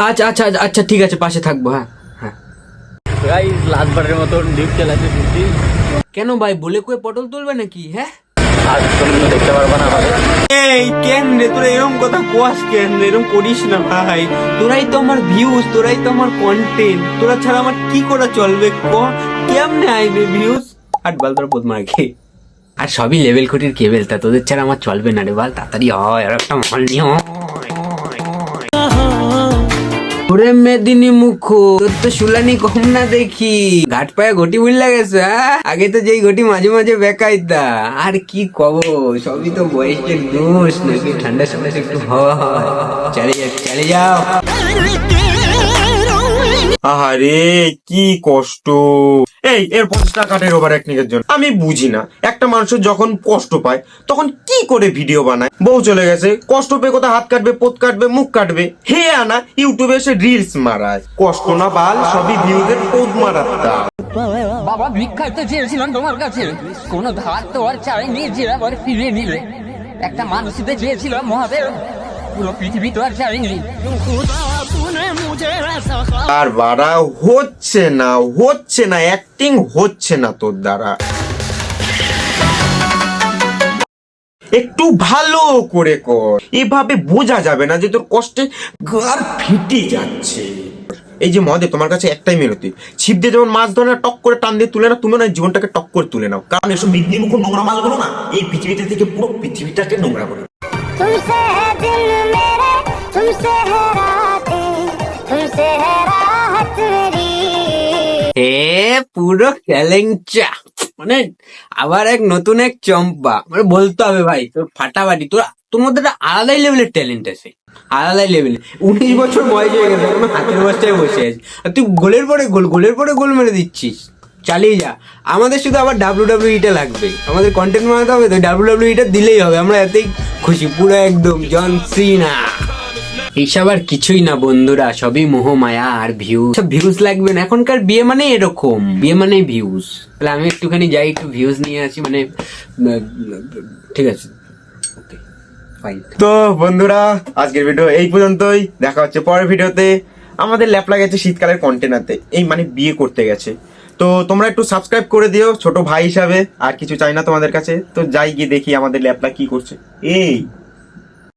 আচ্ছা আচ্ছা আচ্ছা, আচ্ছা ঠিক আছে পাশে থাকব হ্যাঁ হ্যাঁ। গাইস লাস্টবারের মতন ডিপ চালাতে দিচ্ছি কেন ভাই বলে কয়ে পটল তুলবে নাকি হ্যাঁ? আর তুমি দেখতে পারবা না আমাদের। এই কেন রে তোরা এরকম কথা কোয়াস কেন রে? এরকম করিস না ভাই। তোরাই তো আমার ভিউজ তোরাই তো আমার কন্টেন্ট তোরা ছাড়া আমার কি করে চলবে ক? কেমনে আইবে ভিউজ আট বাল তোরা বোধ মার খেয়ে। আর সবই লেভেল খুঁটির কেবেল তা তোদের ছাড়া আমার চলবে না রে বল, তাড়াতাড়ি হয়, আর একটা মাল নিয়ে। ওরে মেদিনী মুখ তোর তো শুলানি কম না দেখি ঘাট পায়ে ঘটি বুঝলা গেছে? আগে তো যেই ঘটি মাঝে মাঝে বেকাইতা আর কি কব, সবই তো বয়সের দোষ, নাকি ঠান্ডার সময় একটু হয় চালিয়ে যাও চালিয়ে যাও আহারে, কি কষ্ট। এই, এর পঞ্চাশ টাকা কাটের ওভার অ্যাক্টিংয়ের জন্য। আমি বুঝি না। একটা মানুষের যখন কষ্ট পায়, তখন কি করে ভিডিও বানায়? বউ চলে গেছে, কষ্ট পেয়ে কোথায় হাত কাটবে, পোত কাটবে, মুখ কাটবে? হে আনা ইউটিউবে এসে রিলস মারায়। কষ্ট না বাল, সবই ভিউজের পোদ মারার দাম। বাবা ভিক্ষাতে চেয়েছিলাম তোমার কাছে। কোনো ধার তো আর যে আবার ফিরে নিলে। একটা চেয়েছিলাম মহাদেব, পুরো পৃথিবী তো আর আর বাড়া হচ্ছে না হচ্ছে না অ্যাক্টিং হচ্ছে না তোর দ্বারা। একটু ভালো করে কর। এভাবে বোঝা যাবে না যে তোর কষ্টে গার ফিটে যাচ্ছে। এই যে মদে তোমার কাছে একটাই মিনতি। ছিপ দিয়ে যেমন মাছ ধরে না টক করে টান দিয়ে তুলে না তুমি না জীবনটাকে টক করে তুলে নাও। কারণ এসব মিদ্দি মুখ নোংরা মালগুলো না এই পৃথিবীতে থেকে পুরো পৃথিবীটাকে নোংরা করে। পুরো চ্যালেঞ্জা মানে আবার এক নতুন এক চম্পা। মানে বলতে হবে ভাই, তোর ফাটাফাটি, তোর তোর মধ্যে একটা আলাদাই লেভেলের ট্যালেন্ট আছে। আলাদাই লেভেলে উনিশ বছর বয়স হয়ে গেছে, এখনও হাতের বস্তায় বসে আছিস আর তুই গোলের পরে গোল, গোলের পরে গোল মেরে দিচ্ছিস। চালিয়ে যা। আমাদের শুধু আবার ডাব্লিউ ইটা লাগবে। আমাদের কন্টেন্ট বানাতে হবে, তো ডাব্লিউ ইটা দিলেই হবে। আমরা এতেই খুশি, পুরো একদম, জন সিনা। এইসব আর কিছুই না বন্ধুরা, সবই মোহমায়া আর ভিউজ সব ভিউজ লাগবে না, এখনকার বিয়ে মানে এরকম, বিয়ে মানে ভিউজ তাহলে আমি একটুখানি যাই, একটু ভিউজ নিয়ে আসি মানে ঠিক আছে তো বন্ধুরা, আজকের ভিডিও এই পর্যন্তই, দেখা হচ্ছে পরের ভিডিওতে আমাদের ল্যাপ লাগেছে শীতকালের কন্টেনারতে এই মানে বিয়ে করতে গেছে। তো তোমরা একটু সাবস্ক্রাইব করে দিও, ছোট ভাই হিসাবে, আর কিছু চাই না তোমাদের কাছে। তো যাই গিয়ে দেখি আমাদের ল্যাপলা কি করছে। এই